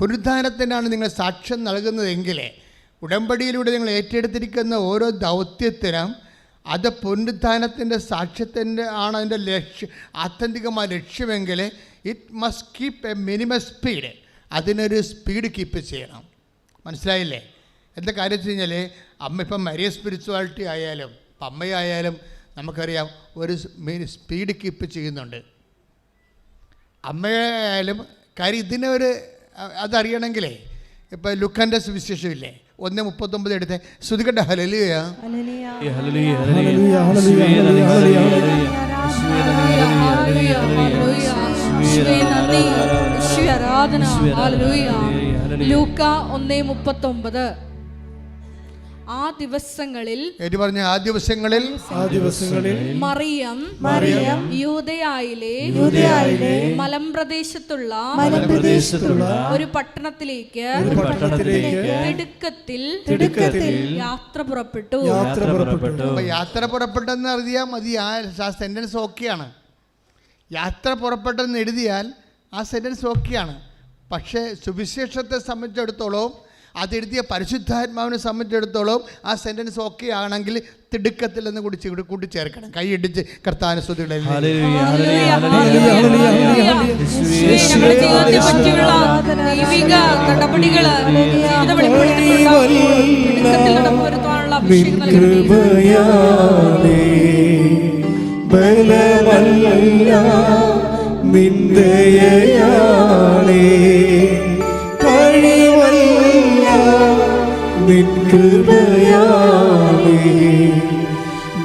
പുനരുദ്ധാനത്തിനാണ് നിങ്ങൾ സാക്ഷ്യം നൽകുന്നതെങ്കിൽ ഉടമ്പടിയിലൂടെ നിങ്ങൾ ഏറ്റെടുത്തിരിക്കുന്ന ഓരോ ദൗത്യത്തിനും അത് പുനരുദ്ധാനത്തിന്റെ സാക്ഷ്യത്തിന്റെ ആണ് അതിന്റെ ലക്ഷ്യം ആത്യന്തികമായ ലക്ഷ്യമെങ്കിൽ it must keep a minimum speed അതിനൊരു സ്പീഡ് കീപ്പ് ചെയ്യണം. മനസ്സിലായില്ലേ? എന്താ കാര്യം വെച്ച് കഴിഞ്ഞാൽ അമ്മ ഇപ്പം മരിയ സ്പിരിച്വാലിറ്റി ആയാലും അമ്മയായാലും നമുക്കറിയാം ഒരു സ്പീഡ് കീപ്പ് ചെയ്യുന്നുണ്ട്. അമ്മയായാലും കാര്യം ഇതിനൊരു അതറിയണമെങ്കിലേ ഇപ്പം സുവിശേഷം സുവിശേഷമില്ലേ ഒന്ന് മുപ്പത്തൊമ്പത് എടുത്ത് ശ്രുതികട്ട ഹലലിയ ഹല്ലേലൂയ. Hallelujah, hallelujah, hallelujah. ഹല്ലേലൂയ, യേശുവേ ഹല്ലേലൂയ, യേശുവേ ഹല്ലേലൂയ, ഹല്ലേലൂയ. യേശുവേ നന്ദി. യേശുവേ ആരാധന ഹല്ലേലൂയ. ലൂക്ക ഒന്നേ മുപ്പത്തൊമ്പത് ആ ദിവസങ്ങളിൽ എടി പറഞ്ഞ ആ ദിവസങ്ങളിൽ ആ ദിവസങ്ങളിൽ മറിയം മറിയം യൂതയായിലെ യൂതയായിലെ മലമ്പ്രദേശത്തുള്ള മലമ്പ്രദേശത്തുള്ള ഒരു പട്ടണത്തിലേക്ക് ഒരു പട്ടണത്തിലേക്ക് തിടുക്കത്തിൽ തിടുക്കത്തിൽ യാത്ര പുറപ്പെട്ടു. യാത്ര പുറപ്പെട്ടു. യാത്ര പുറപ്പെട്ടെന്ന് അറിയാൽ മതി. ആ സെന്റൻസ് ഓക്കെയാണ് യാത്ര പുറപ്പെട്ടെന്ന് എഴുതിയാൽ ആ സെന്റൻസ് ഓക്കെയാണ് പക്ഷേ സുവിശേഷത്തെ സംബന്ധിച്ചിടത്തോളം അതെഴുതിയ പരിശുദ്ധാത്മാവിനെ സംബന്ധിച്ചിടത്തോളം ആ സെന്റൻസ് ഓക്കെ ആണെങ്കിൽ തിടുക്കത്തിൽ നിന്ന് കൂടി ചെ- കൂട്ടിച്ചേർക്കണം. കൈയിടിച്ച് കർത്താനുസ്തുതികളെ ഹല്ലേലൂയ, ഹല്ലേലൂയ, ഹല്ലേലൂയ, നിൻ കൃപയാലേ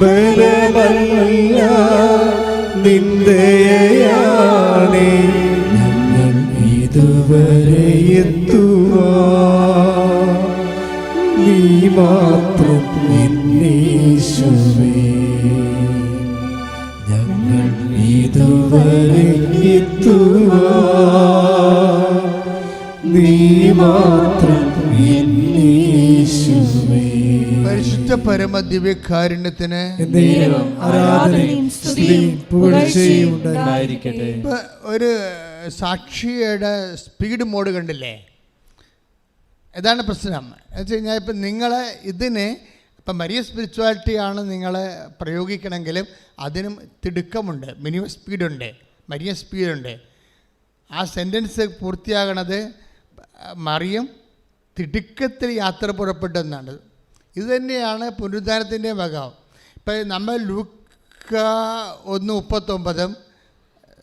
ബലമല്ല നിന്ദയാലേ ഞങ്ങൾ ഇതുവരെ എത്തുവാ. നീ മാത്രം പരിശുദ്ധ പരമ ദിവ്യകാരുണ്യത്തിന് ഒരു സാക്ഷിയുടെ സ്പീഡ് മോഡ് കണ്ടില്ലേ? ഇതാണ് പ്രശ്നം. എന്ന് വെച്ച് കഴിഞ്ഞാൽ ഇപ്പം നിങ്ങളെ ഇതിന് ഇപ്പം മരിയ സ്പിരിച്വാലിറ്റിയാണ് നിങ്ങളെ പ്രയോഗിക്കണമെങ്കിലും അതിനും തിടുക്കമുണ്ട്. മിനിമം സ്പീഡുണ്ട് മരിയ സ്പീഡുണ്ട് ആ സെന്റൻസ് പൂർത്തിയാകണത് മറിയം തിടുക്കത്തിൽ യാത്ര പുറപ്പെട്ടെന്നാണ്. ഇത് തന്നെയാണ് പുനരുദ്ധാനത്തിന്റെ വക. ഇപ്പം നമ്മൾ ലൂക്ക ഒന്ന് മുപ്പത്തൊമ്പതും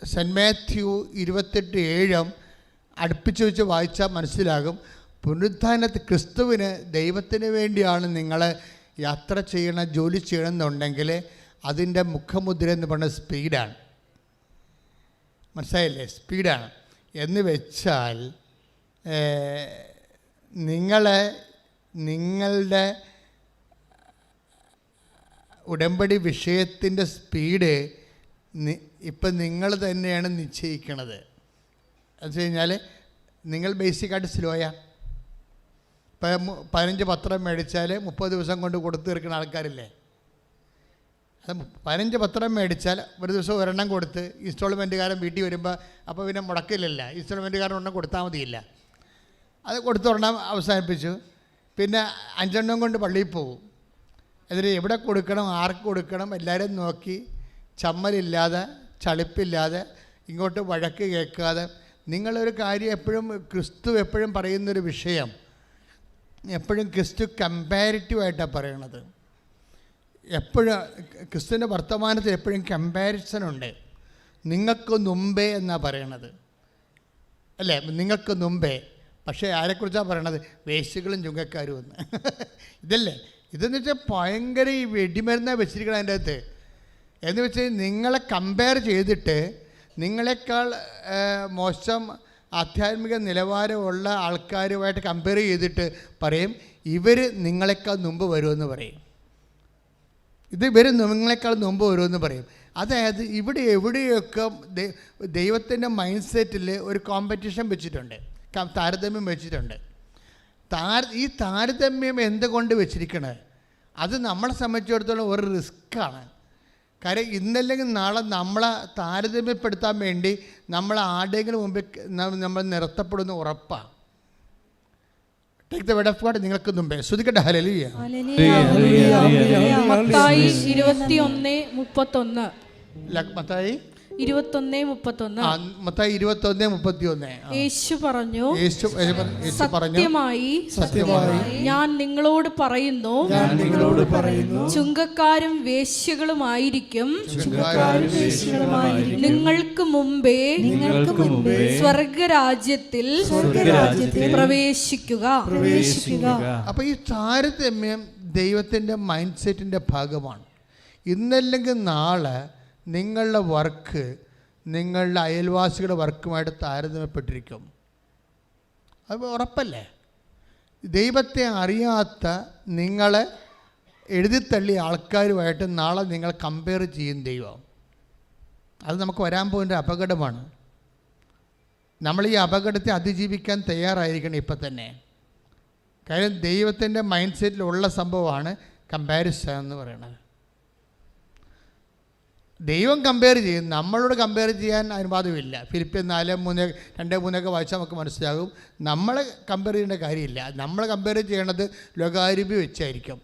സെന്റ് മാത്യു ഇരുപത്തെട്ട് ഏഴും അടുപ്പിച്ച് വെച്ച് വായിച്ചാൽ മനസ്സിലാകും. പുനരുദ്ധാനത്ത് ക്രിസ്തുവിന് ദൈവത്തിന് വേണ്ടിയാണ് നിങ്ങൾ യാത്ര ചെയ്യണം ജോലി ചെയ്യണം എന്നുണ്ടെങ്കിൽ അതിന്റെ മുഖമുദ്ര എന്ന് പറയുന്നത് സ്പീഡാണ്. മനസ്സിലായില്ലേ? സ്പീഡാണ്. എന്ന് വെച്ചാൽ നിങ്ങളെ നിങ്ങളുടെ ഉടമ്പടി വിഷയത്തിന്റെ സ്പീഡ് ഇപ്പം നിങ്ങൾ തന്നെയാണ് നിശ്ചയിക്കണത്. എന്ന് കഴിഞ്ഞാൽ നിങ്ങൾ ബേസിക്കായിട്ട് സ്ലോയാണ് ഇപ്പം പതിനഞ്ച് പത്രം മേടിച്ചാൽ മുപ്പത് ദിവസം കൊണ്ട് കൊടുത്തു തീർക്കുന്ന ആൾക്കാരില്ലേ? അത് പതിനഞ്ച് പത്രം മേടിച്ചാൽ ഒരു ദിവസം ഒരെണ്ണം കൊടുത്ത് ഇൻസ്റ്റാൾമെന്റുകാരൻ വീട്ടിൽ വരുമ്പോൾ അപ്പോൾ പിന്നെ മുടക്കില്ലല്ല. ഇൻസ്റ്റാൾമെന്റുകാരൻ ഒരെണ്ണം കൊടുത്താൽ മതിയില്ല. അത് കൊടുത്തൊരെണ്ണം അവസാനിപ്പിച്ചു. പിന്നെ അഞ്ചെണ്ണം കൊണ്ട് പള്ളിയിൽ പോകും. എന്നിട്ട് എവിടെ കൊടുക്കണം ആർക്ക് കൊടുക്കണം എല്ലാവരും നോക്കി. ചമ്മലില്ലാതെ ചളിപ്പില്ലാതെ ഇങ്ങോട്ട് വഴക്ക് കേൾക്കാതെ. നിങ്ങളൊരു കാര്യം എപ്പോഴും ക്രിസ്തു എപ്പോഴും പറയുന്നൊരു വിഷയം. എപ്പോഴും ക്രിസ്തു കമ്പാരിറ്റീവായിട്ടാണ് പറയണത്. എപ്പോഴും ക്രിസ്തുവിന്റെ വർത്തമാനത്തിൽ എപ്പോഴും കമ്പാരിസൺ ഉണ്ട്. നിങ്ങൾക്ക് മുമ്പേ എന്നാണ് പറയണത്. അല്ലേ? നിങ്ങൾക്ക് മുമ്പേ. പക്ഷേ ആരെക്കുറിച്ചാണ് പറയണത്? വേശികളും ചുങ്കക്കാരും എന്ന് ഇതല്ലേ? ഇതെന്ന് വെച്ചാൽ ഭയങ്കര ഈ വെടിമരുന്ന വെച്ചിരിക്കണം അതിന്റെ അകത്ത്. എന്ന് വെച്ചാൽ നിങ്ങളെ കമ്പയർ ചെയ്തിട്ട് നിങ്ങളെക്കാൾ മോശം ആധ്യാത്മിക നിലവാരമുള്ള ആൾക്കാരുമായിട്ട് കമ്പയർ ചെയ്തിട്ട് പറയും ഇവർ നിങ്ങളെക്കാൾ മുമ്പ് വരുമെന്ന് പറയും. ഇത് ഇവർ നിങ്ങളെക്കാൾ മുമ്പ് വരുമെന്ന് പറയും. അതായത് ഇവിടെ എവിടെയൊക്കെ ദൈവത്തിന്റെ മൈൻഡ് സെറ്റിൽ ഒരു കോമ്പറ്റീഷൻ വെച്ചിട്ടുണ്ട് താരതമ്യം വെച്ചിട്ടുണ്ട്. താര ഈ താരതമ്യം എന്തുകൊണ്ട് വെച്ചിരിക്കണേ? അത് നമ്മളെ സംബന്ധിച്ചിടത്തോളം ഒരു റിസ്ക്കാണ് കാര്യം ഇന്നല്ലെങ്കിൽ നാളെ നമ്മളെ താരതമ്യപ്പെടുത്താൻ വേണ്ടി നമ്മൾ ആരുടെയെങ്കിലും മുമ്പിൽ നമ്മൾ നിർത്തപ്പെടുന്ന ഉറപ്പാണ് take the word of God നിങ്ങൾക്ക് മുമ്പേ. ശ്രുതിക്കട്ടെ ഹല്ലേലൂയ മത്തായി ഇരുപത്തിയൊന്ന് മുപ്പത്തൊന്ന്. മത്തായി? ഇരുപത്തൊന്ന് മുപ്പത്തൊന്ന്. മത്തായി ഇരുപത്തി ഒന്ന് മുപ്പത്തി ഒന്ന് യേശു പറഞ്ഞു യേശു യേശു പറഞ്ഞു. സത്യമായി സത്യമായി. ഞാൻ നിങ്ങളോട് പറയുന്നു ഞാൻ നിങ്ങളോട് പറയുന്നു ചുങ്കക്കാരും വേശ്യകളുമായിരിക്കും. നിങ്ങൾക്ക് മുമ്പേ നിങ്ങൾക്ക് മുമ്പേ സ്വർഗരാജ്യത്തിൽ സ്വർഗരാജ്യത്തിൽ പ്രവേശിക്കുക. പ്രവേശിക്കുക. അപ്പോൾ ഈ താരതമ്യം ദൈവത്തിന്റെ മൈൻഡ് സെറ്റിന്റെ ഭാഗമാണ്. ഇന്നല്ലെങ്കിൽ നാളെ നിങ്ങളുടെ വർക്ക് നിങ്ങളുടെ അയൽവാസികളുടെ വർക്കുമായിട്ട് താരതമ്യപ്പെട്ടിരിക്കും. അത് ഉറപ്പല്ലേ? ദൈവത്തെ അറിയാത്ത നിങ്ങളെ എഴുതിത്തള്ളിയ ആൾക്കാരുമായിട്ട് നാളെ നിങ്ങൾ കമ്പയർ ചെയ്യും ദൈവം. അത് നമുക്ക് വരാൻ പോകുന്ന അപകടമാണ്. നമ്മൾ ഈ അപകടത്തെ അതിജീവിക്കാൻ തയ്യാറായിരിക്കണം ഇപ്പം തന്നെ. കാര്യം ദൈവത്തിന്റെ മൈൻഡ് സെറ്റിലുള്ള സംഭവമാണ് കമ്പാരിസൺ എന്ന് പറയുന്നത്. ദൈവം കമ്പയർ ചെയ്യും. നമ്മളോട് കമ്പയർ ചെയ്യാൻ അനുവാദമില്ല ഫിലിപ്പിയൻ നാല് മൂന്ന് രണ്ട് മൂന്നൊക്കെ വായിച്ചാൽ നമുക്ക് മനസ്സിലാകും. നമ്മൾ കമ്പയർ ചെയ്യേണ്ട കാര്യമില്ല. നമ്മൾ കമ്പയർ ചെയ്യണത് ലോകാരൂപി വെച്ചായിരിക്കും.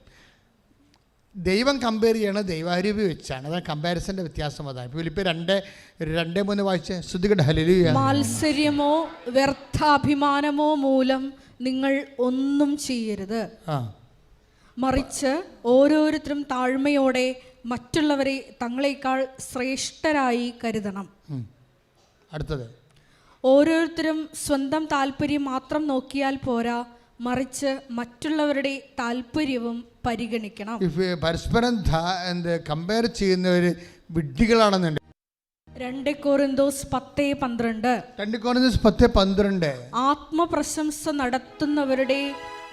ദൈവം കമ്പയർ ചെയ്യണത് ദൈവാരൂപി വെച്ചാണ്. അതാണ് കമ്പാരിസന്റെ വ്യത്യാസം അതാണ്. ഫിലിപ്പ് രണ്ട് രണ്ട് മൂന്ന് വായിച്ച് ശ്രുതികട ഹലിയ മാത്സര്യമോ വ്യർത്ഥാഭിമാനമോ മൂലം നിങ്ങൾ ഒന്നും ചെയ്യരുത്. ആ. മറിച്ച് ഓരോരുത്തരും താഴ്മയോടെ മറ്റുള്ളവരെ തങ്ങളെക്കാൾ ശ്രേഷ്ഠരായി കരുതണം. അടുത്തത്. ഓരോരുത്തരും സ്വന്തം താല്പര്യം മാത്രം നോക്കിയാൽ പോരാ മറിച്ച് മറ്റുള്ളവരുടെ താല്പര്യവും പരിഗണിക്കണം. പരസ്പരം കമ്പയർ ചെയ്യുന്നവർ വിഡ്ഢികളാണെന്നുണ്ട്. രണ്ട് കോറിന്തോസ് പത്ത് പന്ത്രണ്ട്. രണ്ട് കോണസ് പത്ത് പന്ത്രണ്ട്. ആത്മപ്രശംസ നടത്തുന്നവരുടെ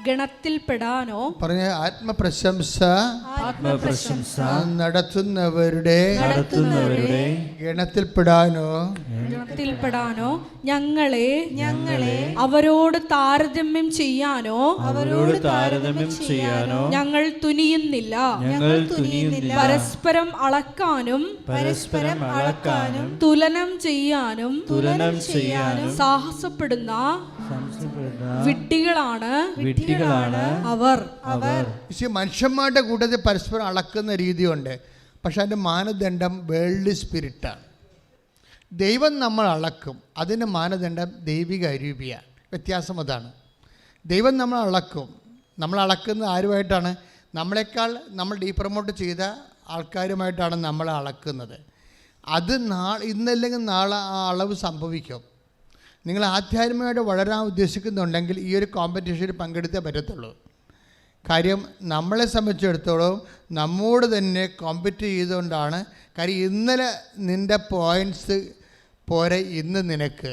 ഗണത്തിൽപ്പെടാനോ പറഞ്ഞ ആത്മപ്രശംസ ആത്മപ്രശംസ നടത്തുന്നവരുടെ നടത്തുന്നവരുടെ ഗണത്തിൽപ്പെടാനോ ഗണത്തിൽപ്പെടാനോ ഞങ്ങളെ ഞങ്ങളെ അവരോട് താരതമ്യം ചെയ്യാനോ അവരോട് താരതമ്യം ചെയ്യാനോ ഞങ്ങൾ തുനിയുന്നില്ല. ഞങ്ങൾ തുനിയുന്നില്ല. പരസ്പരം അളക്കാനും പരസ്പരം അളക്കാനും തുലനം ചെയ്യാനും തുലനം ചെയ്യാനും സാഹസപ്പെടുന്ന വിട്ടികളാണ് വിഡ്ഢികളാണ് വിഡ്ഢികളാണ് അവർ അവർ. പക്ഷേ മനുഷ്യന്മാരുടെ കൂട്ടത്തിൽ പരസ്പരം അളക്കുന്ന രീതിയുണ്ട്. പക്ഷെ അതിന്റെ മാനദണ്ഡം വേൾഡ് സ്പിരിറ്റാണ് ദൈവം നമ്മൾ അളക്കും. അതിന്റെ മാനദണ്ഡം ദൈവിക അരൂപിയാണ്. വ്യത്യാസം അതാണ്. ദൈവം നമ്മൾ അളക്കും. നമ്മൾ അളക്കുന്നത് ആരുമായിട്ടാണ്? നമ്മളെക്കാൾ നമ്മൾ ഡീപ്രമോട്ട് ചെയ്ത ആൾക്കാരുമായിട്ടാണ് നമ്മൾ അളക്കുന്നത്. അത് നാ ഇന്നല്ലെങ്കിൽ നാളെ ആ അളവ് സംഭവിക്കും. നിങ്ങൾ ആധ്യാത്മികമായിട്ട് വളരാൻ ഉദ്ദേശിക്കുന്നുണ്ടെങ്കിൽ ഈ ഒരു കോമ്പറ്റീഷനിൽ പങ്കെടുത്തേ പറ്റത്തുള്ളൂ. കാര്യം നമ്മളെ സംബന്ധിച്ചിടത്തോളം നമ്മോട് തന്നെ കോമ്പറ്റ് ചെയ്തുകൊണ്ടാണ്. കാര്യം ഇന്നലെ നിന്റെ പോയിന്റ്സ് പോരെ ഇന്ന് നിനക്ക്.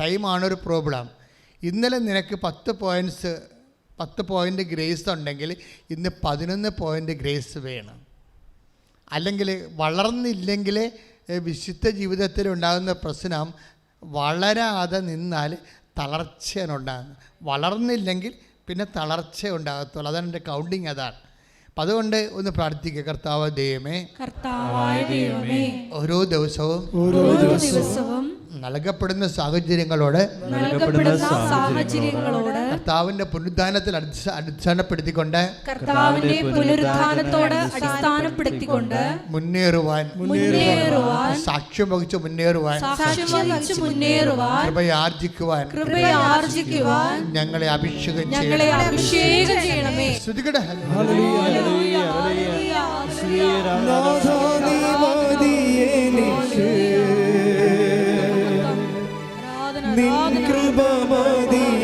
ടൈമാണ് ഒരു പ്രോബ്ലം ഇന്നലെ നിനക്ക് പത്ത് പോയിന്റ്സ് പത്ത് പോയിന്റ് ഗ്രേസ് ഉണ്ടെങ്കിൽ ഇന്ന് പതിനൊന്ന് പോയിന്റ് ഗ്രേസ് വേണം. അല്ലെങ്കിൽ വളർന്നില്ലെങ്കിൽ വിശുദ്ധ ജീവിതത്തിൽ ഉണ്ടാകുന്ന പ്രശ്നം വളരാതെ നിന്നാൽ തളർച്ച തളർച്ചയാണുണ്ടാകുന്നത് വളർന്നില്ലെങ്കിൽ പിന്നെ തളർച്ച ഉണ്ടാകത്തുള്ളൂ. അതാണ് എന്റെ കൗണ്ടിങ് അതാണ്. അപ്പം അതുകൊണ്ട് ഒന്ന് പ്രാർത്ഥിക്കുക. കർത്താവ് ദൈവമേ കർത്താവായ ദൈവമേ ഓരോ ദിവസവും ഓരോ ദിവസവും നൽകപ്പെടുന്ന സാഹചര്യങ്ങളോട് കർത്താവിന്റെ പുനരുദ്ധാനത്തിൽ അടിസ്ഥ അടിസ്ഥാനപ്പെടുത്തിക്കൊണ്ട് കർത്താവിന്റെ അടിസ്ഥാനപ്പെടുത്തിക്കൊണ്ട് മുന്നേറുവാൻ മുന്നേറുവാൻ സാക്ഷ്യം വഹിച്ച് മുന്നേറുവാൻ സാക്ഷ്യം വഹിച്ച് മുന്നേറുവാൻ കൃപയാർജിക്കുവാൻ കൃപയാർജിക്കുവാൻ ഞങ്ങളെ അഭിഷേകം ഞങ്ങളെ ചെയ്യണം അഭിഷേകം ചെയ്യണമേ. ശ്രുതികട നിൻ കൃപ മതി.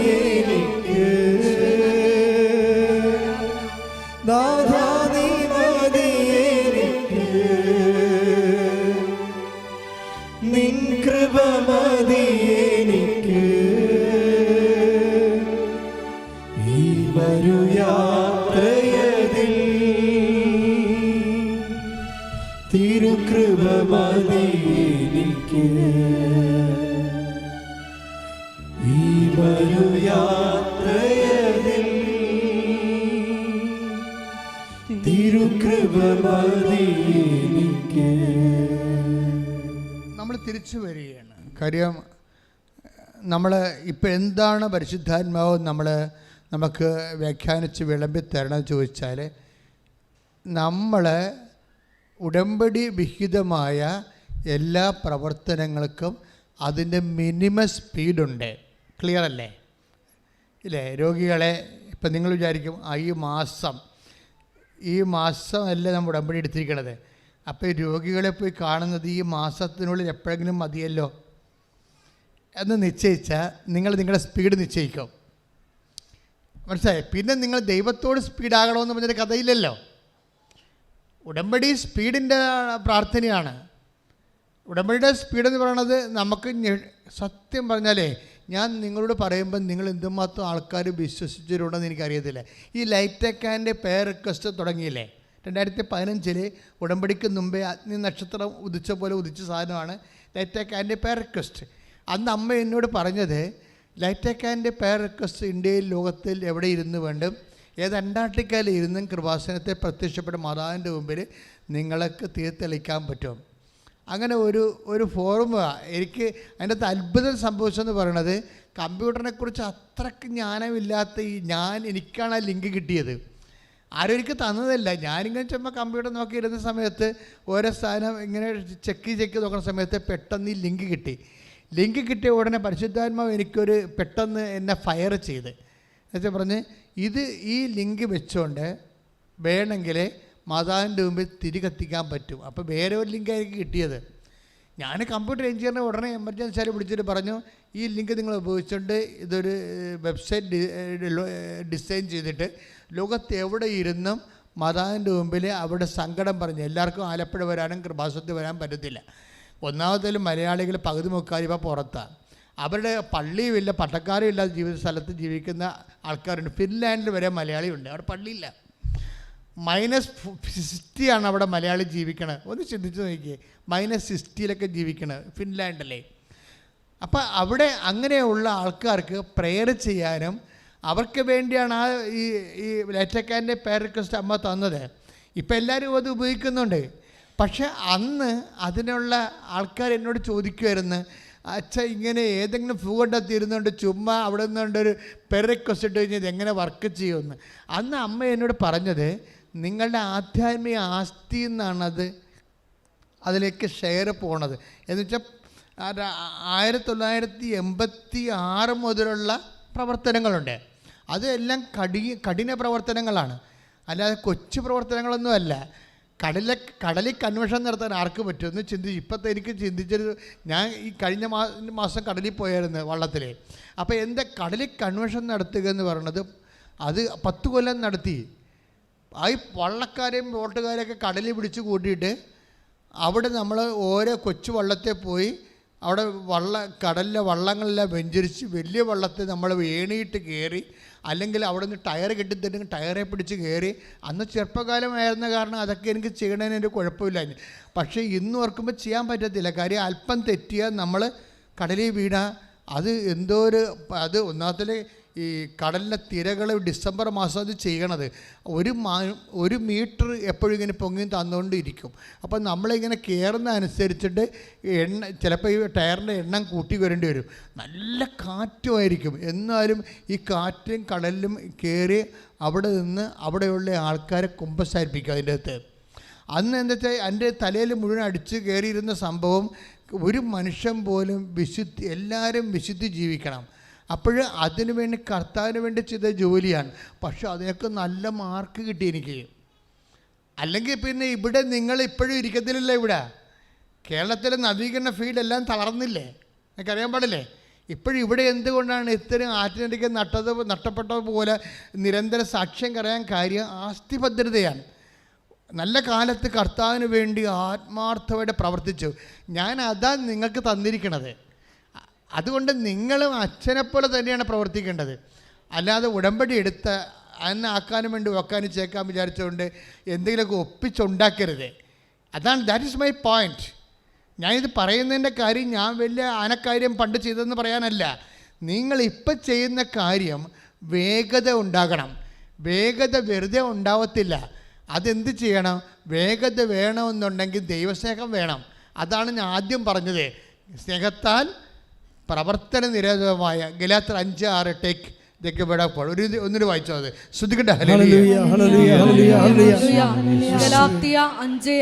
എന്താണ് പരിശുദ്ധാത്മാവ് നമ്മൾ നമുക്ക് വ്യാഖ്യാനിച്ച് വിളമ്പി തരണം ചോദിച്ചാൽ നമ്മൾ ഉടമ്പടി വിഹിതമായ എല്ലാ പ്രവർത്തനങ്ങൾക്കും അതിന്റെ മിനിമം സ്പീഡുണ്ട്. ക്ലിയർ അല്ലേ? ഇല്ലേ? രോഗികളെ ഇപ്പം നിങ്ങൾ വിചാരിക്കും ഈ മാസം ഈ മാസം അല്ലേ നമ്മൾ ഉടമ്പടി എടുത്തിരിക്കണത്. അപ്പോൾ രോഗികളെ പോയി കാണുന്നത് ഈ മാസത്തിനുള്ളിൽ എപ്പോഴെങ്കിലും മതിയല്ലോ? എന്ന് നിശ്ചയിച്ചാൽ നിങ്ങൾ നിങ്ങളുടെ സ്പീഡ് നിശ്ചയിക്കും. മനസ്സിലായി? പിന്നെ നിങ്ങൾ ദൈവത്തോട് സ്പീഡാകണമെന്ന് പറഞ്ഞൊരു കഥയില്ലല്ലോ. ഉടമ്പടി സ്പീഡിന്റെ പ്രാർത്ഥനയാണ്. ഉടമ്പടിയുടെ സ്പീഡ് എന്ന് പറയുന്നത് നമുക്ക് സത്യം പറഞ്ഞാലേ ഞാൻ നിങ്ങളോട് പറയുമ്പോൾ നിങ്ങൾ എന്തുമാത്രം ആൾക്കാർ വിശ്വസിച്ചിട്ടുണ്ടെന്ന് എനിക്കറിയത്തില്ല. ഈ ലൈറ്റക്കാന്റെ പേർ റിക്വസ്റ്റ് തുടങ്ങിയില്ലേ? രണ്ടായിരത്തി പതിനഞ്ചിൽ ഉടമ്പടിക്ക് മുമ്പേ അഗ്നി നക്ഷത്രം ഉദിച്ച പോലെ ഉദിച്ച സാധനമാണ് ലൈറ്റക്കാന്റെ പേർ റിക്വസ്റ്റ് അന്ന് അമ്മ എന്നോട് പറഞ്ഞത് ലൈറ്റക്കാന്റെ പേർ റിക്വസ്റ്റ് ഇന്ത്യയിൽ ലോകത്തിൽ എവിടെ ഇരുന്ന് വേണ്ടും ഏത് അന്റാർട്ടിക്കയിൽ ഇരുന്നും കൃപാസനത്തെ പ്രത്യക്ഷപ്പെട്ട മാതാവിന്റെ മുമ്പിൽ നിങ്ങൾക്ക് തീർത്തെളിക്കാൻ പറ്റും. അങ്ങനെ ഒരു ഒരു ഫോർമുല എനിക്ക് അതിന്റെ അകത്ത് അത്ഭുതം സംഭവിച്ചെന്ന് പറയണത് കമ്പ്യൂട്ടറിനെക്കുറിച്ച് അത്രയ്ക്ക് ജ്ഞാനമില്ലാത്ത ഈ ഞാൻ എനിക്കാണ് ആ ലിങ്ക് കിട്ടിയത്. ആരും എനിക്ക് തന്നതല്ല. ഞാനിങ്ങനെ ചുമ്മാ കമ്പ്യൂട്ടർ നോക്കിയിരുന്ന സമയത്ത് ഓരോ സാധനം ഇങ്ങനെ ചെക്ക് ചെക്ക് നോക്കുന്ന സമയത്ത് പെട്ടെന്ന് ഈ ലിങ്ക് കിട്ടി. ലിങ്ക് കിട്ടിയ ഉടനെ പരിശുദ്ധാത്മാവ് എനിക്കൊരു പെട്ടെന്ന് എന്നെ ഫയർ ചെയ്ത്. എന്നുവെച്ചാൽ പറഞ്ഞ് ഇത് ഈ ലിങ്ക് വെച്ചുകൊണ്ട് വേണമെങ്കിൽ മാതാവിന്റെ മുമ്പിൽ തിരി കത്തിക്കാൻ പറ്റും. അപ്പോൾ വേറെ ഒരു ലിങ്കായിരിക്കും കിട്ടിയത്. ഞാൻ കമ്പ്യൂട്ടർ എഞ്ചിനീയറിനെ ഉടനെ എമർജൻസി ആയി വിളിച്ചിട്ട് പറഞ്ഞു ഈ ലിങ്ക് നിങ്ങൾ ഉപയോഗിച്ചുകൊണ്ട് ഇതൊരു വെബ്സൈറ്റ് ഡിസൈൻ ചെയ്തിട്ട് ലോകത്ത് എവിടെ ഇരുന്നും മാതാവിന്റെ മുമ്പിൽ അവിടെ സങ്കടം പറഞ്ഞു എല്ലാവർക്കും ആലപ്പുഴ വരാനും കൃപാസത്തിൽ വരാൻ പറ്റത്തില്ല. ഒന്നാമത്തേലും മലയാളികൾ പകുതി മുക്കാൽ ഇപ്പോൾ പുറത്താണ്. അവരുടെ പള്ളിയുമില്ല പട്ടക്കാരും ഇല്ലാത്ത ജീവിത സ്ഥലത്ത് ജീവിക്കുന്ന ആൾക്കാരുണ്ട്. ഫിൻലാൻഡിൽ വരെ മലയാളിയുണ്ട്. അവിടെ പള്ളിയില്ല. മൈനസ് സിക്സ്റ്റിയാണ് അവിടെ മലയാളി ജീവിക്കണത്. ഒന്ന് ചിന്തിച്ച് നോക്കിയേ. മൈനസ് സിക്സ്റ്റിയിലൊക്കെ ജീവിക്കണത് ഫിൻലാൻഡിലെ. അപ്പോൾ അവിടെ അങ്ങനെയുള്ള ആൾക്കാർക്ക് പ്രെയർ ചെയ്യാനും അവർക്ക് വേണ്ടിയാണ് ആ ഈ ഈ ലേറ്റക്കാരന്റെ പേർ റിക്വസ്റ്റ് അമ്മ തന്നത്. ഇപ്പം എല്ലാവരും അത് ഉപയോഗിക്കുന്നുണ്ട്. പക്ഷെ അന്ന് അതിനുള്ള ആൾക്കാർ എന്നോട് ചോദിക്കുമായിരുന്നു അച്ഛ ഇങ്ങനെ ഏതെങ്കിലും ഫൂ കണ്ടെത്തിയിരുന്നുകൊണ്ട് ചുമ്മാ അവിടെ പെർ റിക്വസ്റ്റ് ഇട്ട് കഴിഞ്ഞാൽ ഇതെങ്ങനെ വർക്ക് ചെയ്യുമെന്ന്? അന്ന് അമ്മ എന്നോട് പറഞ്ഞത് നിങ്ങളുടെ ആധ്യാത്മിക ആസ്തി എന്നാണത് അതിലേക്ക് ഷെയർ പോണത്. എന്ന് വെച്ചാൽ ആയിരത്തി തൊള്ളായിരത്തി എൺപത്തി ആറ് മുതലുള്ള പ്രവർത്തനങ്ങളുണ്ട്. അതെല്ലാം കടി കഠിന പ്രവർത്തനങ്ങളാണ്. അല്ലാതെ കൊച്ചു പ്രവർത്തനങ്ങളൊന്നുമല്ല. കടലിലെ കടലിൽ കൺവെൻഷൻ നടത്താൻ ആർക്ക് പറ്റുമെന്ന് ചിന്തിച്ച് ഇപ്പോഴത്തെ എനിക്ക് ചിന്തിച്ചൊരു ഞാൻ ഈ കഴിഞ്ഞ മാസം കടലിൽ പോയായിരുന്നു വള്ളത്തിൽ. അപ്പോൾ എന്റെ കടലിൽ കൺവെൻഷൻ നടത്തുക എന്ന് പറയുന്നത്? അത് പത്ത് കൊല്ലം നടത്തി. ആ വള്ളക്കാരെയും ബോട്ടുകാരെയൊക്കെ കടലിൽ പിടിച്ച് കൂട്ടിയിട്ട് അവിടെ നമ്മൾ ഓരോ കൊച്ചു വള്ളത്തെ പോയി അവിടെ വള്ള കടലിലെ വള്ളങ്ങളെല്ലാം വെഞ്ചരിച്ച് വലിയ വള്ളത്തെ നമ്മൾ വേണിയിട്ട് കയറി അല്ലെങ്കിൽ അവിടെ നിന്ന് ടയർ കെട്ടിത്തരുന്നെങ്കിൽ ടയറെ പിടിച്ച് കയറി. അന്ന് ചെറുപ്പകാലമായിരുന്ന കാരണം അതൊക്കെ എനിക്ക് ചെയ്യണതിന് ഒരു കുഴപ്പമില്ല പക്ഷേ ഇന്ന് ഓർക്കുമ്പോൾ ചെയ്യാൻ പറ്റത്തില്ല. കാര്യം അല്പം തെറ്റിയാൽ നമ്മൾ കടലിൽ വീണാൽ അത് എന്തോ ഒരു അത് ഒന്നാമത്തിലെ ഈ കടലിലെ തിരകൾ ഡിസംബർ മാസം അത് ചെയ്യണത്. ഒരു മാ ഒരു മീറ്റർ എപ്പോഴും ഇങ്ങനെ പൊങ്ങിയും തന്നുകൊണ്ടിരിക്കും അപ്പം നമ്മളിങ്ങനെ കയറുന്ന അനുസരിച്ചിട്ട് എണ്ണ ചിലപ്പോൾ ഈ ടയറിന്റെ എണ്ണം കൂട്ടി വരേണ്ടി വരും. നല്ല കാറ്റുമായിരിക്കും. എന്നാലും ഈ കാറ്റും കടലിലും കയറി അവിടെ നിന്ന് അവിടെയുള്ള ആൾക്കാരെ കുമ്പസാരിപ്പിക്കും അതിന്റെ അകത്ത്. അന്ന് എന്താ എന്റെ തലയിൽ മുഴുവൻ അടിച്ച് കയറിയിരുന്ന സംഭവം ഒരു മനുഷ്യൻ പോലും വിശുദ്ധി എല്ലാവരും വിശുദ്ധി ജീവിക്കണം. അപ്പോൾ അതിനു വേണ്ടി കർത്താവിന് വേണ്ടി ചെയ്ത ജോലിയാണ്. പക്ഷെ അതിനൊക്കെ നല്ല മാർക്ക് കിട്ടി എനിക്ക്. അല്ലെങ്കിൽ പിന്നെ ഇവിടെ നിങ്ങൾ ഇപ്പോഴും ഇരിക്കത്തില്ലല്ലോ ഇവിടെ. കേരളത്തിലെ നവീകരണ ഫീൽഡ് എല്ലാം തളർന്നില്ലേ? എനിക്കറിയാൻ പാടില്ലേ? ഇപ്പോഴും ഇവിടെ എന്തുകൊണ്ടാണ് ഇത്തരം ആറ്റിനടിക്ക് നട്ടത് നഷ്ടപ്പെട്ടതുപോലെ നിരന്തര സാക്ഷ്യം കറിയാൻ കാര്യം ആസ്തിഭദ്രതയാണ് നല്ല കാലത്ത് കർത്താവിന് വേണ്ടി ആത്മാർത്ഥമായിട്ട് പ്രവർത്തിച്ചു. ഞാൻ അതാണ് നിങ്ങൾക്ക് തന്നിരിക്കണത്. അതുകൊണ്ട് നിങ്ങളും അച്ഛനെപ്പോലെ തന്നെയാണ് പ്രവർത്തിക്കേണ്ടത്. അല്ലാതെ ഉടമ്പടി എടുത്ത് അന്നാക്കാനും വേണ്ടി വെക്കാനും ചേക്കാൻ വിചാരിച്ചുകൊണ്ട് എന്തെങ്കിലുമൊക്കെ ഒപ്പിച്ചുണ്ടാക്കരുത്. അതാണ് ദാറ്റ് ഇസ് മൈ പോയിന്റ് ഞാനിത് പറയുന്നതിന്റെ കാര്യം ഞാൻ വലിയ ആനക്കാര്യം പണ്ട് ചെയ്തതെന്ന് പറയാനല്ല. നിങ്ങൾ ഇപ്പം ചെയ്യുന്ന കാര്യം വേഗത ഉണ്ടാകണം. വേഗത വെറുതെ ഉണ്ടാവത്തില്ല. അതെന്ത് ചെയ്യണം? വേഗത വേണമെന്നുണ്ടെങ്കിൽ ദൈവസ്നേഹം വേണം. അതാണ് ഞാൻ ആദ്യം പറഞ്ഞത്. സ്നേഹത്താൽ പ്രവർത്തന നിരതമായ ഗലാത്ര അഞ്ച് ആറ് ടേക്ക് ഇതൊക്കെ ഇവിടെ ഒരു ഇത് വായിച്ചോ അത് ശ്രദ്ധിക്കട്ടെ ഹല്ലേലൂയ. ഹല്ലേലൂയ ഹല്ലേലൂയ ഹല്ലേലൂയ ഹല്ലേലൂയ. ഗലാത്യ അഞ്ച്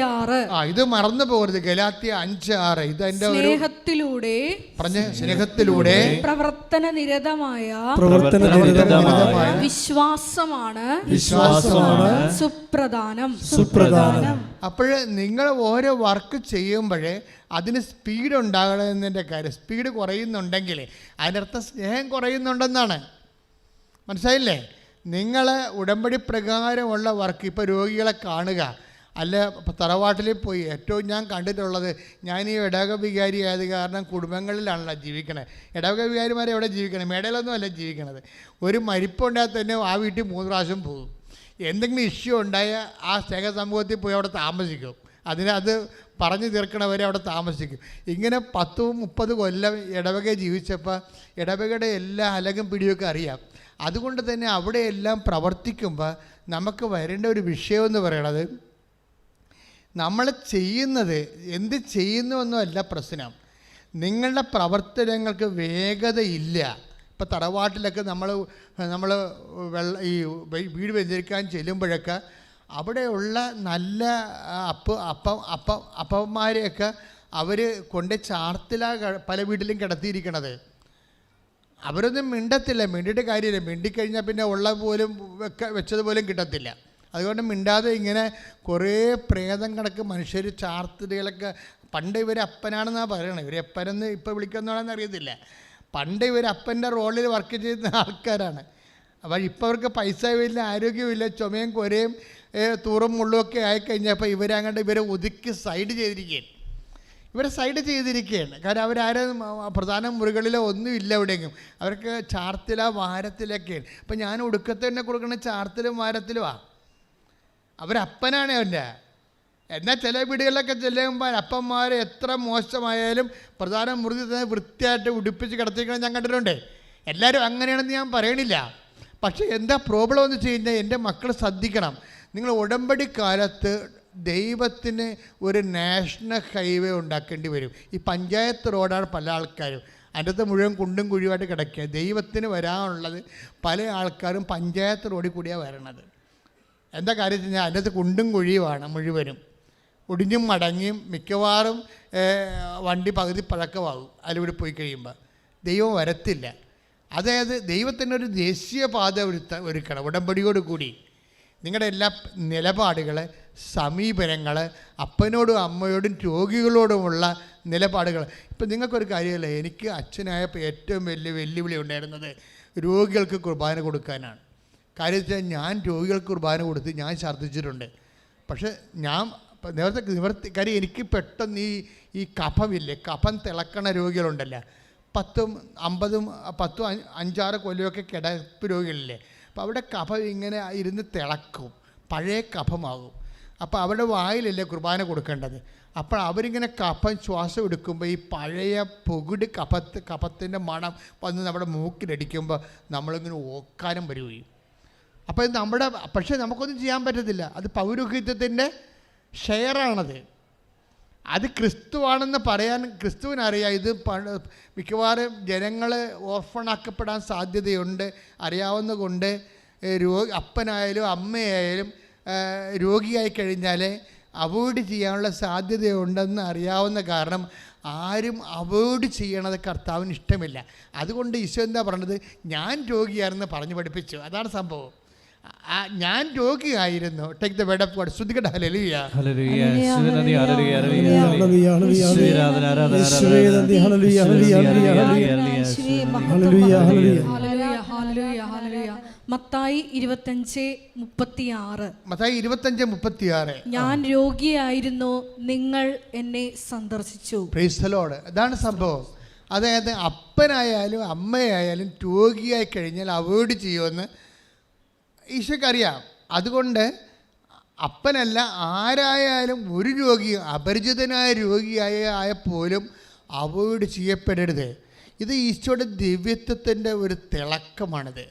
ആ ഇത് മറന്നു പോകരുത്. ഗലാത്തിയ അഞ്ച് ആറ്. ഇത് എന്റെ സ്നേഹത്തിലൂടെ പറഞ്ഞ സ്നേഹത്തിലൂടെ പ്രവർത്തന നിരതമായ പ്രവർത്തന നിരതമായ വിശ്വാസമാണ് വിശ്വാസമാണ് സുപ്രധാനം. സുപ്രധാനം. അപ്പോൾ നിങ്ങൾ ഓരോ വർക്ക് ചെയ്യുമ്പോഴേ അതിന് സ്പീഡ് ഉണ്ടാകണമെന്നതിന്റെ കാര്യം. സ്പീഡ് കുറയുന്നുണ്ടെങ്കിൽ അതിനർത്ഥം സ്നേഹം കുറയുന്നുണ്ടെന്നാണ്. മനസ്സിലായില്ലേ? നിങ്ങൾ ഉടമ്പടി പ്രകാരമുള്ള വർക്ക് ഇപ്പോൾ രോഗികളെ കാണുക. അല്ല തറവാട്ടിൽ പോയി ഏറ്റവും ഞാൻ കണ്ടിട്ടുള്ളത് ഞാൻ ഈ ഇടവക വികാരി ആയത് കാരണം കുടുംബങ്ങളിലാണല്ലോ ജീവിക്കണത് ഇടവക വികാരിമാരെ എവിടെ ജീവിക്കണം? മേടയിലൊന്നും അല്ല ജീവിക്കണത്. ഒരു മരിപ്പുണ്ടായാൽ തന്നെ ആ വീട്ടിൽ മൂന്ന് പ്രാവശ്യം പോകും. എന്തെങ്കിലും ഇഷ്യൂ ഉണ്ടായാൽ ആ സ്നേഹ സമൂഹത്തിൽ പോയി അവിടെ താമസിക്കും. അതിന് അത് പറഞ്ഞു തീർക്കണവരെ അവിടെ താമസിക്കും. ഇങ്ങനെ പത്തും മുപ്പത് കൊല്ലം ഇടവകയെ ജീവിച്ചപ്പോൾ ഇടവകയുടെ എല്ലാ അലകും പിടിയൊക്കെ അറിയാം. അതുകൊണ്ട് തന്നെ അവിടെയെല്ലാം പ്രവർത്തിക്കുമ്പോൾ നമുക്ക് വരേണ്ട ഒരു വിഷയമെന്ന് പറയണത് നമ്മൾ ചെയ്യുന്നത് എന്ത് ചെയ്യുന്നുവെന്നല്ല പ്രശ്നം. നിങ്ങളുടെ പ്രവർത്തനങ്ങൾക്ക് വേഗതയില്ല. ഇപ്പോൾ തറവാട്ടിലൊക്കെ നമ്മൾ നമ്മൾ വെള്ള ഈ വീട് വെഞ്ചരിക്കാൻ ചെല്ലുമ്പോഴൊക്കെ അവിടെയുള്ള നല്ല അപ്പ് അപ്പ അപ്പം അപ്പം അപ്പന്മാരെയൊക്കെ അവർ കൊണ്ട് ചാർത്തില പല വീട്ടിലും കിടത്തിയിരിക്കണത്. അവരൊന്നും മിണ്ടത്തില്ല മിണ്ടിയിട്ട് കാര്യമില്ല. മിണ്ടിക്കഴിഞ്ഞാൽ പിന്നെ ഉള്ള പോലും വെക്ക വെച്ചതുപോലും കിട്ടത്തില്ല. അതുകൊണ്ട് മിണ്ടാതെ ഇങ്ങനെ കുറേ പ്രേതം കണക്ക് മനുഷ്യർ ചാർത്തുകളൊക്കെ പണ്ട് ഇവർ അപ്പനാണെന്നാണ് പറയണത് ഇവർ അപ്പനെന്ന് ഇപ്പോൾ വിളിക്കുന്നതാണെന്ന് അറിയത്തില്ല. പണ്ട് ഇവർ അപ്പന്റെ റോളിൽ വർക്ക് ചെയ്യുന്ന ആൾക്കാരാണ്. അപ്പോൾ ഇപ്പോൾ അവർക്ക് പൈസ ഇല്ല ആരോഗ്യമില്ല ചുമയും കുരയും തൂറും മുള്ളുമൊക്കെ ആയിക്കഴിഞ്ഞപ്പോൾ ഇവരങ്ങോട്ട് ഇവരെ ഒതുക്കി സൈഡ് ചെയ്തിരിക്കുകയാണ്. ഇവരെ സൈഡ് ചെയ്തിരിക്കുകയാണ്. കാരണം അവരാരും പ്രധാന മുറികളിലോ ഒന്നും ഇല്ല എവിടെയെങ്കിലും. അവർക്ക് ചാർത്തില വാരത്തിലൊക്കെയാണ്. അപ്പം ഞാൻ ഒടുക്കത്തെ തന്നെ കൊടുക്കുന്ന ചാർത്തിലും വാരത്തിലുമാണ് അവരപ്പനാണ് അവന്റെ. എന്നാൽ ചില വീടുകളിലൊക്കെ ചെല്ലുമ്പോൾ അപ്പന്മാർ എത്ര മോശമായാലും പ്രധാന മുറി തന്നെ വൃത്തിയായിട്ട് ഉടുപ്പിച്ച് കിടത്തിക്കണം ഞാൻ കണ്ടിട്ടുണ്ട്. എല്ലാവരും അങ്ങനെയാണെന്ന് ഞാൻ പറയണില്ല. പക്ഷേ എന്താ പ്രോബ്ലം എന്ന് വെച്ച് കഴിഞ്ഞാൽ എന്റെ മക്കൾ ശ്രദ്ധിക്കണം. നിങ്ങൾ ഉടമ്പടി കാലത്ത് ദൈവത്തിന് ഒരു നാഷണൽ ഹൈവേ ഉണ്ടാക്കേണ്ടി വരും. ഈ പഞ്ചായത്ത് റോഡാണ് പല ആൾക്കാരും. അതിന്റെ അകത്ത് മുഴുവൻ കുണ്ടും കുഴിയുമായിട്ട് കിടക്കുക. ദൈവത്തിന് വരാനുള്ളത് പല ആൾക്കാരും പഞ്ചായത്ത് റോഡിൽ കൂടിയാണ് വരണത്. എന്താ കാര്യം വെച്ച് കഴിഞ്ഞാൽ അതിനകത്ത് കുണ്ടും കുഴിയുമാണ് മുഴുവനും. ഒടിഞ്ഞും മടങ്ങിയും മിക്കവാറും വണ്ടി പകുതി പഴക്കമാകും അതിലൂടെ പോയി കഴിയുമ്പോൾ ദൈവം വരത്തില്ല. അതായത് ദൈവത്തിന്റെ ഒരു ദേശീയപാത ഒരുത്ത ഒരുക്കണം ഉടമ്പടിയോട് കൂടി. നിങ്ങളുടെ എല്ലാ നിലപാടുകൾ സമീപനങ്ങൾ അപ്പനോടും അമ്മയോടും രോഗികളോടുമുള്ള നിലപാടുകൾ ഇപ്പം നിങ്ങൾക്കൊരു കാര്യമല്ല എനിക്ക് അച്ഛനായപ്പോൾ ഏറ്റവും വലിയ വെല്ലുവിളി ഉണ്ടായിരുന്നത് രോഗികൾക്ക് കുർബാന കൊടുക്കാനാണ്. കാര്യം വെച്ചാൽ ഞാൻ രോഗികൾക്ക് കുർബാന കൊടുത്ത് ഞാൻ ഛർദ്ദിച്ചിട്ടുണ്ട്. പക്ഷേ ഞാൻ നേരത്തെ നിവർത്തി കാര്യം എനിക്ക് പെട്ടെന്ന് ഈ ഈ കഫമില്ലേ കഫം തിളക്കണ രോഗികളുണ്ടല്ലോ പത്തും അമ്പതും പത്തും അഞ്ച് അഞ്ചാറ് കൊല്ലമൊക്കെ കിടപ്പ് രോഗികളില്ലേ അപ്പോൾ അവിടെ കഫം ഇങ്ങനെ ഇരുന്ന് തിളക്കും. പഴയ കഫമാകും. അപ്പോൾ അവരുടെ വായിലല്ലേ കുർബാന കൊടുക്കേണ്ടത്? അപ്പോൾ അവരിങ്ങനെ കഫം ശ്വാസം എടുക്കുമ്പോൾ ഈ പഴയ പൊകിട് കഫത്ത് കഫത്തിന്റെ മണം വന്ന് നമ്മുടെ മൂക്കിലടിക്കുമ്പോൾ നമ്മളിങ്ങനെ ഓക്കാനും വരികയും. അപ്പോൾ നമ്മുടെ പക്ഷേ നമുക്കൊന്നും ചെയ്യാൻ പറ്റത്തില്ല. അത് പൗരോഹിത്യത്തിന്റെ ഷെയറാണത്. അത് ക്രിസ്തുവാണെന്ന് പറയാൻ ക്രിസ്തുവിനറിയാം. ഇത് മിക്കവാറും ജനങ്ങൾ ഓർഫണാക്കപ്പെടാൻ സാധ്യതയുണ്ട്. അറിയാവുന്ന കൊണ്ട് രോഗി അപ്പനായാലും അമ്മയായാലും രോഗിയായി കഴിഞ്ഞാൽ അവോയ്ഡ് ചെയ്യാനുള്ള സാധ്യതയുണ്ടെന്ന് അറിയാവുന്ന കാരണം ആരും അവോയ്ഡ് ചെയ്യണത് കർത്താവിന് ഇഷ്ടമില്ല. അതുകൊണ്ട് ഈശോ എന്താ പറഞ്ഞത്? ഞാൻ രോഗിയാണെന്ന് പറഞ്ഞു പഠിപ്പിച്ചു. അതാണ് സംഭവം. ഞാൻ രോഗിയായിരുന്നു. Take the word of God hallelujah hallelujah hallelujah. Hallelujah hallelujah, hallelujah, hallelujah. മത്തായി ഇരുപത്തഞ്ച് മുപ്പത്തിയാറ്. മത്തായി ഇരുപത്തഞ്ച് മുപ്പത്തിയാറ്. ഞാൻ രോഗിയായിരുന്നു. നിങ്ങൾ എന്നെ സന്ദർശിച്ചു. പ്രൈസ്തലോട് അതാണ് സംഭവം. അതായത് അപ്പനായാലും അമ്മയായാലും രോഗിയായി കഴിഞ്ഞാൽ അവോയ്ഡ് ചെയ്യുമെന്ന് ഈശോക്കറിയാം അതുകൊണ്ട് അപ്പനല്ല ആരായാലും ഒരു രോഗി അപരിചിതനായ രോഗിയായ പോലും അവോയ്ഡ് ചെയ്യപ്പെടരുത്. ഇത് ഈശോയുടെ ദിവ്യത്വത്തിന്റെ ഒരു തിളക്കമാണിത്.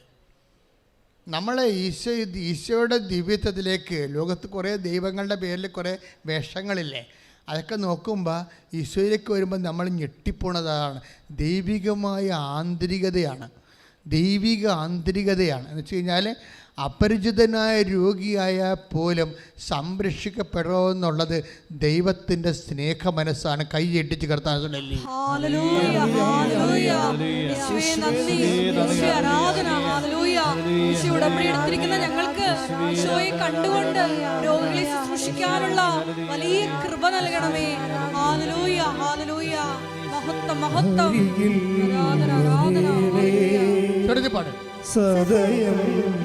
നമ്മൾ ഈശോ ഈശോയുടെ ദിവ്യത്വത്തിലേക്ക് ലോകത്ത് കുറേ ദൈവങ്ങളുടെ പേരിൽ കുറേ വേഷങ്ങളില്ലേ? അതൊക്കെ നോക്കുമ്പോൾ ഈശോയിലേക്ക് വരുമ്പോൾ നമ്മൾ ഞെട്ടിപ്പോണതാണ്. ദൈവികമായ ആന്തരികതയാണ്. ദൈവിക ആന്തരികതയാണ്. എന്ന് വെച്ച് കഴിഞ്ഞാൽ അപരിചിതനായ രോഗിയായ പോലും സംരക്ഷിക്കപ്പെടുമെന്നുള്ളത് ദൈവത്തിന്റെ സ്നേഹ മനസ്സാണ് കൈയെട്ടിച്ച് കർത്താനല്ലേ ഞങ്ങൾക്ക് കണ്ടുകൊണ്ട് രോഗികളെ ശുശ്രൂഷിക്കാനുള്ള വലിയ കൃപ നൽകണമേ. ഹാലലൂയ ഹാലലൂയ മഹത്വം മഹത്വം. ആരാധന ആരാധന. സദയം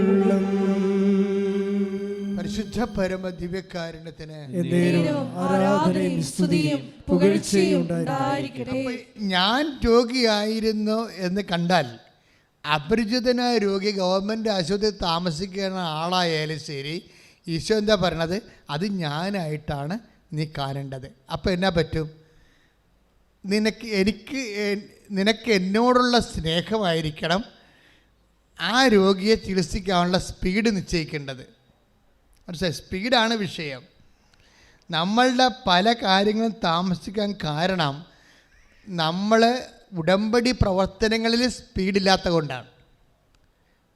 പരിശുദ്ധ പരമ ദിവ്യകാരുണ്യത്തിന് ആരാധനയും സ്തുതിയും പുകഴ്ചയും ഞാൻ രോഗിയായിരുന്നു എന്ന് കണ്ടാൽ അപരിചിതനായ രോഗി ഗവൺമെന്റ് ആശുപത്രിയിൽ താമസിക്കുന്ന ആളായാലും ശരി ഈശോ എന്താ പറയണത്? അത് ഞാനായിട്ടാണ് നീ കാണേണ്ടത്. അപ്പോൾ എന്നാ പറ്റും? നിനക്ക് എനിക്ക് നിനക്ക് എന്നോടുള്ള സ്നേഹമായിരിക്കണം ആ രോഗിയെ ചികിത്സിക്കാനുള്ള സ്പീഡ് നിശ്ചയിക്കേണ്ടത്. മനസ്സിലായി സ്പീഡാണ് വിഷയം. നമ്മളുടെ പല കാര്യങ്ങളും താമസിക്കാൻ കാരണം നമ്മൾ ഉടമ്പടി പ്രവർത്തനങ്ങളിൽ സ്പീഡില്ലാത്ത കൊണ്ടാണ്.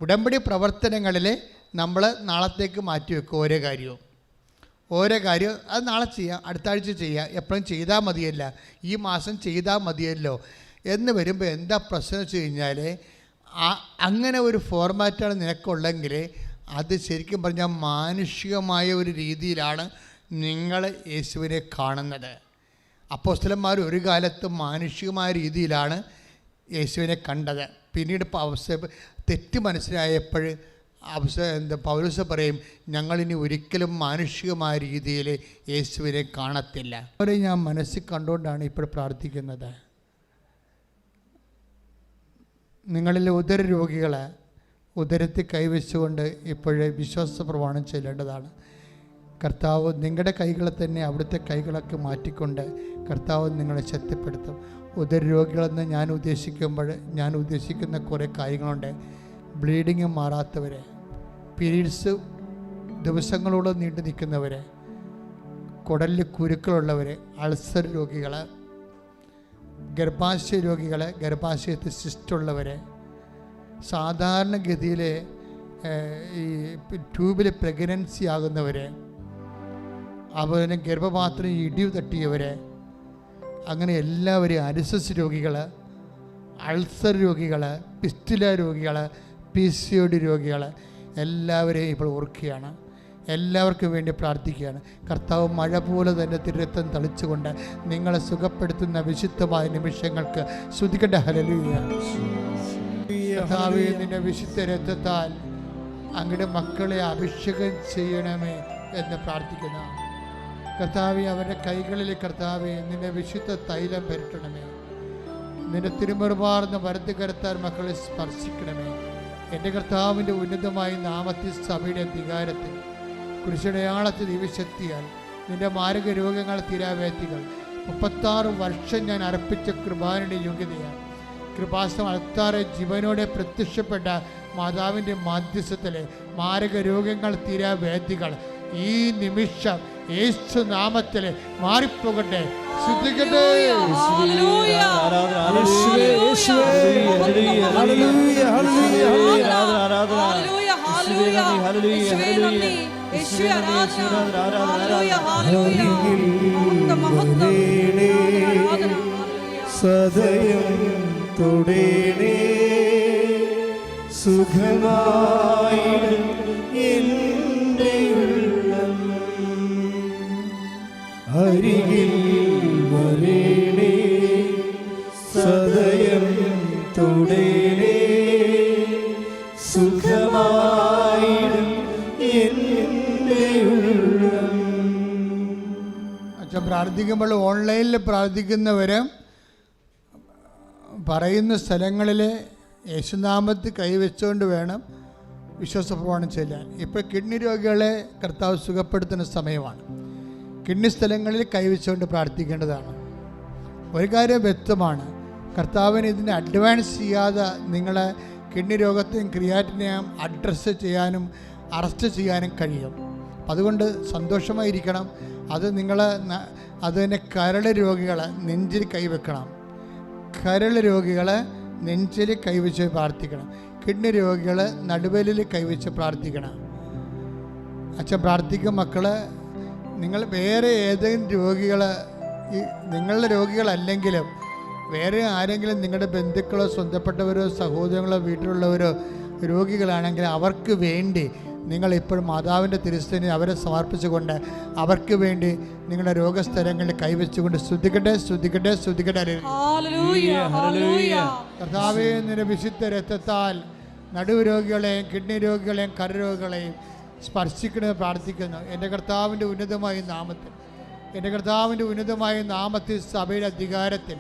ഉടമ്പടി പ്രവർത്തനങ്ങളിൽ നമ്മൾ നാളത്തേക്ക് മാറ്റി മാറ്റിവെക്കും ഓരോ കാര്യവും. ഓരോ കാര്യവും അത് നാളെ ചെയ്യാം അടുത്ത ആഴ്ച ചെയ്യാം എപ്പോഴും ചെയ്താൽ മതിയല്ല ഈ മാസം ചെയ്താൽ മതിയല്ലോ എന്ന് വരുമ്പോൾ എന്താ പ്രശ്നം വെച്ച് കഴിഞ്ഞാൽ അങ്ങനെ ഒരു ഫോർമാറ്റാണ് നിനക്കുള്ളെങ്കിൽ അത് ശരിക്കും പറഞ്ഞാൽ മാനുഷികമായ ഒരു രീതിയിലാണ് നിങ്ങൾ യേശുവിനെ കാണുന്നത്. അപ്പോസ്തലന്മാർ ഒരു കാലത്ത് മാനുഷികമായ രീതിയിലാണ് യേശുവിനെ കണ്ടത്. പിന്നീട് അവസ്ഥ തെറ്റ് മനസ്സിലായപ്പോൾ അവസ്ഥ എന്താ പൗരസ പറയും ഞങ്ങളിനി ഒരിക്കലും മാനുഷികമായ രീതിയിൽ യേശുവിനെ കാണത്തില്ല. അവരെ ഞാൻ മനസ്സിൽ കണ്ടുകൊണ്ടാണ് ഇപ്പോൾ പ്രാർത്ഥിക്കുന്നത്. നിങ്ങളിലെ ഉദര രോഗികളെ ഉദരത്തിൽ കൈവച്ചുകൊണ്ട് ഇപ്പോഴേ വിശ്വാസ പ്രമാണം ചെല്ലേണ്ടതാണ്. കർത്താവ് നിങ്ങളുടെ കൈകളെ തന്നെ അവിടുത്തെ കൈകളൊക്കെ മാറ്റിക്കൊണ്ട് കർത്താവ് നിങ്ങളെ ശക്തിപ്പെടുത്തും. ഉദര രോഗികളെന്ന് ഞാൻ ഉദ്ദേശിക്കുമ്പോൾ ഞാൻ ഉദ്ദേശിക്കുന്ന കുറേ കാര്യങ്ങളുണ്ട്. ബ്ലീഡിങ് മാറാത്തവരെ പീരീഡ്സ് ദിവസങ്ങളോളം നീണ്ടു നിൽക്കുന്നവരെ കുടലിൽ കുരുക്കളുള്ളവർ അൾസർ രോഗികൾ ഗർഭാശയ രോഗികൾ ഗർഭാശയത്തിൽ സിസ്റ്റുള്ളവർ സാധാരണഗതിയിൽ ഈ ട്യൂബിൽ പ്രഗ്നൻസി ആകുന്നവരെ അതുപോലെ ഗർഭപാത്രം ഇടിവ് തട്ടിയവരെ അങ്ങനെ എല്ലാവരെയും അരിസസ് രോഗികൾ അൾസർ രോഗികൾ പിസ്റ്റില രോഗികൾ പി സി ഒ ഡി രോഗികൾ എല്ലാവരെയും ഇപ്പോൾ ഓർക്കുകയാണ്. എല്ലാവർക്കും വേണ്ടി പ്രാർത്ഥിക്കുകയാണ്. കർത്താവ് മഴ പോലെ തന്നെ തിരുത്തം തളിച്ചുകൊണ്ട് നിങ്ങളെ സുഖപ്പെടുത്തുന്ന വിശുദ്ധമായ നിമിഷങ്ങൾക്ക് ശ്രുതികണ്ട ഹലലിയ കർത്താവെ നിന്റെ വിശുദ്ധ രക്തത്താൽ അങ്ങയുടെ മക്കളെ അഭിഷേകം ചെയ്യണമേ എന്ന് പ്രാർത്ഥിക്കുന്ന. കർത്താവെ അവരുടെ കൈകളിലെ കർത്താവെ നിന്റെ വിശുദ്ധ തൈലം പരട്ടണമേ. നിന്റെ തിരുമുറുമാർന്ന വരത്ത് കരുത്താൻ മക്കളെ സ്പർശിക്കണമേ. എന്റെ കർത്താവിന്റെ ഉന്നതമായ നാമത്തിൽ സഭയുടെ അധികാരത്തിൽ കുരിശടയാളത്തിൽ ദിവശക്തിയാൽ നിന്റെ മാരക രോഗങ്ങൾ തീരാവേത്തികൾ മുപ്പത്താറ് വർഷം ഞാൻ അർപ്പിച്ച കുർബാനയുടെ യോഗ്യതയാണ് കൃപാസം അത്താറെ ജീവനോടെ പ്രത്യക്ഷപ്പെട്ട മാതാവിന്റെ മാധ്യസ്ഥത്തിലെ മാരക രോഗങ്ങൾ തീരാവേദികൾ ഈ നിമിഷം യേശു നാമത്തിൽ മാറിപ്പോകട്ടെ. ശ്രദ്ധിക്കട്ടെ. സദയം. തുടേണേ ഉള്ളം. സദയം ഉള്ളം. പ്രാർത്ഥിക്കുമ്പോൾ ഓൺലൈനിൽ പ്രാർത്ഥിക്കുന്നവർ പറയുന്ന സ്ഥലങ്ങളിൽ യേശുനാമത്തിൽ കൈവച്ചുകൊണ്ട് വേണം വിശ്വാസ പ്രമാണം ചെല്ലാൻ. ഇപ്പോൾ കിഡ്നി രോഗികളെ കർത്താവ് സുഖപ്പെടുത്തുന്ന സമയമാണ്. കിഡ്നി സ്ഥലങ്ങളിൽ കൈവച്ചുകൊണ്ട് പ്രാർത്ഥിക്കേണ്ടതാണ്. ഒരു കാര്യം വ്യക്തമാണ്. കർത്താവിന് ഇതിനെ അഡ്വാൻസ് ചെയ്യാതെ നിങ്ങളെ കിഡ്നി രോഗത്തെയും ക്രിയാറ്റിനെയും അഡ്രസ്സ് ചെയ്യാനും അറസ്റ്റ് ചെയ്യാനും കഴിയും. അതുകൊണ്ട് സന്തോഷമായിരിക്കണം. അത് നിങ്ങളെ അതിനെ കരട് രോഗികളെ നെഞ്ചിൽ കൈവെക്കണം. കരൾ രോഗികൾ നെഞ്ചിൽ കൈവച്ച് പ്രാർത്ഥിക്കണം. കിഡ്നി രോഗികൾ നടുവലിൽ കൈവച്ച് പ്രാർത്ഥിക്കണം. അച്ഛൻ പ്രാർത്ഥിക്കും മക്കൾ നിങ്ങൾ വേറെ ഏതെങ്കിലും രോഗികൾ ഈ നിങ്ങളുടെ രോഗികളല്ലെങ്കിലും വേറെ ആരെങ്കിലും നിങ്ങളുടെ ബന്ധുക്കളോ സ്വന്തപ്പെട്ടവരോ സഹോദരങ്ങളോ വീട്ടിലുള്ളവരോ രോഗികളാണെങ്കിൽ അവർക്ക് വേണ്ടി നിങ്ങൾ ഇപ്പോഴും മാതാവിന്റെ തിരുസ്ഥനെ അവരെ സമർപ്പിച്ചുകൊണ്ട് അവർക്ക് വേണ്ടി നിങ്ങളുടെ രോഗസ്ഥലങ്ങളിൽ കൈവച്ചുകൊണ്ട് ശ്രദ്ധിക്കട്ടെ ശ്രദ്ധിക്കട്ടെ ശ്രദ്ധിക്കട്ടെ കർത്താവെ നിന്റെ വിശുദ്ധ രക്തത്താൽ നടുവ് രോഗികളെയും കിഡ്നി രോഗികളെയും കരരോഗികളെയും സ്പർശിക്കണമെന്ന് പ്രാർത്ഥിക്കുന്നു. എന്റെ കർത്താവിന്റെ ഉന്നതമായ നാമത്തിൽ എന്റെ കർത്താവിന്റെ ഉന്നതമായ നാമത്തിൽ സഭയുടെ അധികാരത്തിൽ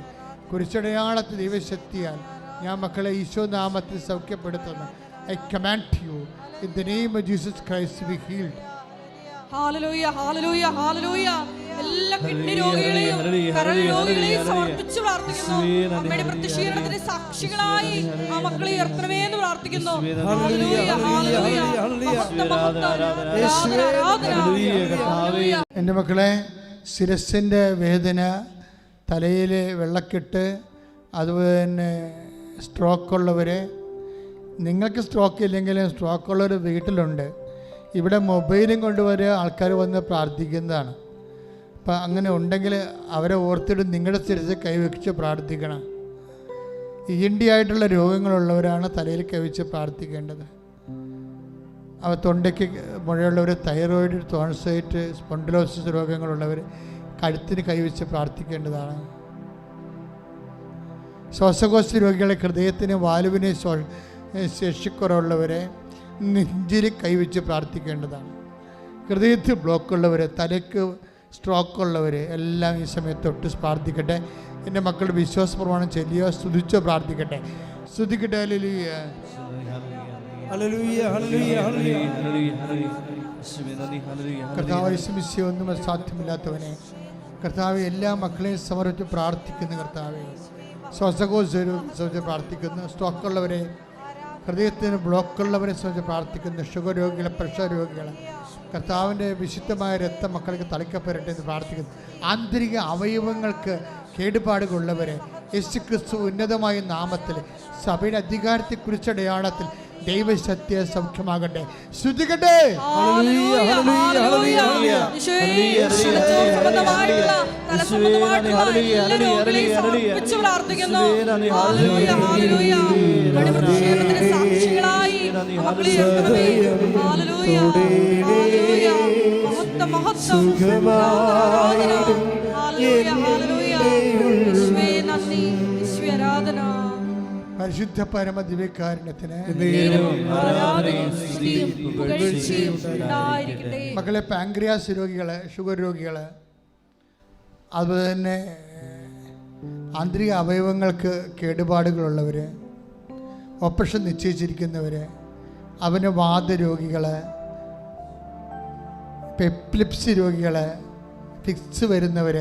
കുരിശടയാളത്തിൽ ദൈവശക്തിയാൽ ഞാൻ മക്കളെ ഈശോ നാമത്തിൽ സൗഖ്യപ്പെടുത്തുന്നു. I command you in the name of Jesus Christ be healed hallelujah hallelujah ഹല്ലേലൂയ എല്ലാ കിഡ്നി രോഗികളെയും കരൾ രോഗികളെയും സമർപ്പിച്ചു പ്രാർത്ഥിക്കുന്നു. അമ്മയുടെ പ്രതിഷേധത്തിന് സാക്ഷികളായി ആ മക്കളെ ഉയർത്തണമേ എന്ന് പ്രാർത്ഥിക്കുന്നു. എന്റെ മക്കളെ ശിരസിന്റെ വേദന തലയിലെ വെള്ളക്കെട്ട് അതുപോലെ തന്നെ സ്ട്രോക്കുള്ളവർ നിങ്ങൾക്ക് സ്ട്രോക്ക് ഇല്ലെങ്കിലും സ്ട്രോക്കുള്ളവർ വീട്ടിലുണ്ട്. ഇവിടെ മൊബൈലും കൊണ്ടുവരെ ആൾക്കാർ വന്ന് പ്രാർത്ഥിക്കുന്നതാണ്. അപ്പം അങ്ങനെ ഉണ്ടെങ്കിൽ അവരെ ഓർത്തിട്ട് നിങ്ങളുടെ സ്ഥിരത്തിൽ കൈവച്ച് പ്രാർത്ഥിക്കണം. ഇ എൻ ഡി ആയിട്ടുള്ള രോഗങ്ങളുള്ളവരാണ് തലയിൽ കൈവച്ച് പ്രാർത്ഥിക്കേണ്ടത്. അവ തൊണ്ടയ്ക്ക് മുഴയുള്ളവർ തൈറോയിഡ് ടോൺസൈറ്റ് സ്പോണ്ടിലോസിസ് രോഗങ്ങളുള്ളവർ കഴുത്തിന് കൈവച്ച് പ്രാർത്ഥിക്കേണ്ടതാണ്. ശ്വാസകോശ രോഗികളെ ഹൃദയത്തിന് വാലുവിനെ ശേഷിക്കുറവുള്ളവരെ നെഞ്ചിൽ കൈവച്ച് പ്രാർത്ഥിക്കേണ്ടതാണ്. ഹൃദയത്തിൽ ബ്ലോക്കുള്ളവർ തലയ്ക്ക് സ്ട്രോക്ക് ഉള്ളവർ എല്ലാം ഈ സമയത്ത് തൊട്ട് പ്രാർത്ഥിക്കട്ടെ. എന്റെ മക്കളുടെ വിശ്വാസ പ്രമാണം ചെല്ലിയോ സ്തുതിച്ചോ പ്രാർത്ഥിക്കട്ടെ. സ്തുതിക്കട്ടെ ഹല്ലേലൂയ. ഹല്ലേലൂയ കർത്താവ് ഒന്നും എല്ലാ മക്കളെയും സമർപ്പിച്ച് പ്രാർത്ഥിക്കുന്നു കർത്താവ്. ശ്വാസകോശ പ്രാർത്ഥിക്കുന്നു. സ്ട്രോക്കുള്ളവരെ ഹൃദയത്തിന് ബ്ലോക്കുള്ളവരെ സംബന്ധിച്ച് പ്രാർത്ഥിക്കുന്നു. ഷുഗർ രോഗികളെ പ്രഷർ രോഗികളെ. കർത്താവിന്റെ വിശുദ്ധമായ രക്തം മക്കൾക്ക് തളിക്കപ്പെടട്ടെ എന്ന് പ്രാർത്ഥിക്കുന്നു. ആന്തരിക അവയവങ്ങൾക്ക് കേടുപാടുകളുള്ളവരെ യേശു ക്രിസ്തു ഉന്നതമായ നാമത്തിൽ സഭയുടെ അധികാരത്തെ അടയാളത്തിൽ ദൈവശക്തിയെ സൗഖ്യമാകട്ടെ. ശ്രുതികട്ടെ പ്രാർത്ഥിക്കുന്നു. സാക്ഷികളായി. മഹത്വം, മഹത്വം. പരിശുദ്ധ പരമ ദിവ്യകാരണത്തിന് മക്കളെ പാങ്ക്രിയാസ് രോഗികൾ ഷുഗർ രോഗികൾ അതുപോലെ തന്നെ ആന്തരിക അവയവങ്ങൾക്ക് കേടുപാടുകളുള്ളവർ ഓപ്പറേഷൻ നിശ്ചയിച്ചിരിക്കുന്നവർ അവന് വാദരോഗികൾ പെപ്ലിപ്സി രോഗികൾ ഫിക്സ് വരുന്നവർ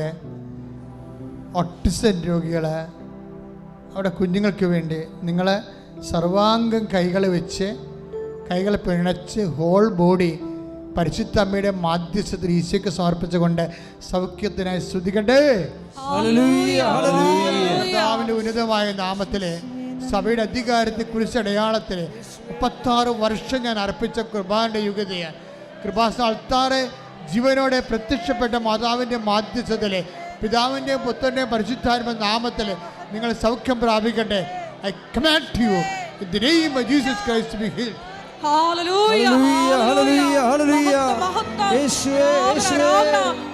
ഒട്ടിസൻ രോഗികൾ അവിടെ കുഞ്ഞുങ്ങൾക്ക് വേണ്ടി നിങ്ങൾ സർവാംഗം കൈകൾ വെച്ച് കൈകൾ പിണച്ച് ഹോൾ ബോഡി പരിശുദ്ധ അമ്മയുടെ മാധ്യസ്ഥത്തിൽ ഈശോയ്ക്ക് സമർപ്പിച്ചുകൊണ്ട് സൗഖ്യത്തിനായി സ്തുതിക്കട്ടെ. ഉന്നതമായ നാമത്തിലെ സഭയുടെ അധികാരത്തെ കുറിച്ച് അടയാളത്തിൽ മുപ്പത്താറ് വർഷം ഞാൻ അർപ്പിച്ച കൃപാന്റെ യുഗതയാണ് കൃപാസ അൾത്താറെ ജീവനോടെ പ്രത്യക്ഷപ്പെട്ട മാതാവിന്റെ മാധ്യസ്ഥത്തിൽ പിതാവിന്റെയും പുത്രന്റെയും പരിശുദ്ധാത്മ നാമത്തിൽ നിങ്ങൾ സൗഖ്യം പ്രാപിക്കട്ടെ. I command you in the name of Jesus Christ be healed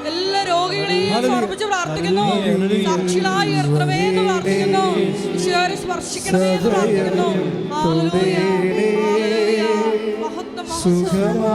എല്ലാ രോഗികളെയും. സമർപ്പിച്ച് പ്രാർത്ഥിക്കുന്നു. സാക്ഷികളായി ഉയർത്തണമേ എന്ന് പ്രാർത്ഥിക്കുന്നു. ഈശ്വരെ സ്പർശിക്കണമേ എന്ന് പ്രാർത്ഥിക്കുന്നു. മഹത്വം, മഹത്വം.